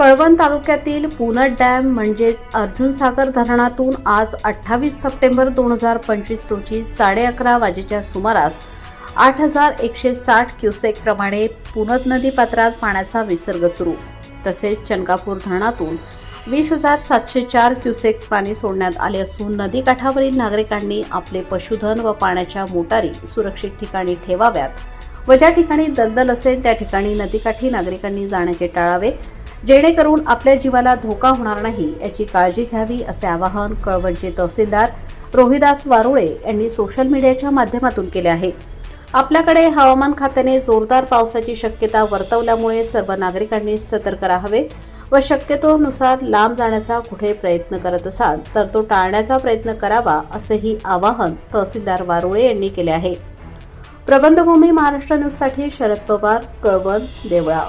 कळवण तालुक्यातील पुनट डॅम म्हणजेच अर्जुन सागर धरणातून आज अठ्ठावीस सप्टेंबर दोन हजार पंचवीस रोजी साडे अकरा वाजेच्या सुमारास आठ हजार एकशे साठ क्युसेकप्रमाणे पुनत नदी पात्रात पाण्याचा विसर्ग सुरू. तसेच चनकापूर धरणातून वीस हजार सातशे चार क्युसेक्स पाणी सोडण्यात आले असून नदीकाठावरील नागरिकांनी आपले पशुधन व पाण्याच्या मोटारी सुरक्षित ठिकाणी ठेवाव्यात व ज्या ठिकाणी दलदल असेल त्या ठिकाणी नदीकाठी नागरिकांनी जाण्याचे टाळावे. जेणेकरून आपल्या जीवाला धोका होणार नाही याची काळजी घ्यावी असे आवाहन कळवणचे तहसीलदार रोहिदास वारुळे यांनी सोशल मीडियाच्या माध्यमातून केले आहे. आपल्याकडे हवामान खात्याने जोरदार पावसाची शक्यता वर्तवल्यामुळे सर्व नागरिकांनी सतर्क राहावे व शक्यतोनुसार लांब जाण्याचा कुठे प्रयत्न करत असाल तर तो टाळण्याचा प्रयत्न करावा असेही आवाहन तहसीलदार वारुळे यांनी केले आहे. प्रबंधभूमी महाराष्ट्र न्यूजसाठी शरद पवार कळवण देवळा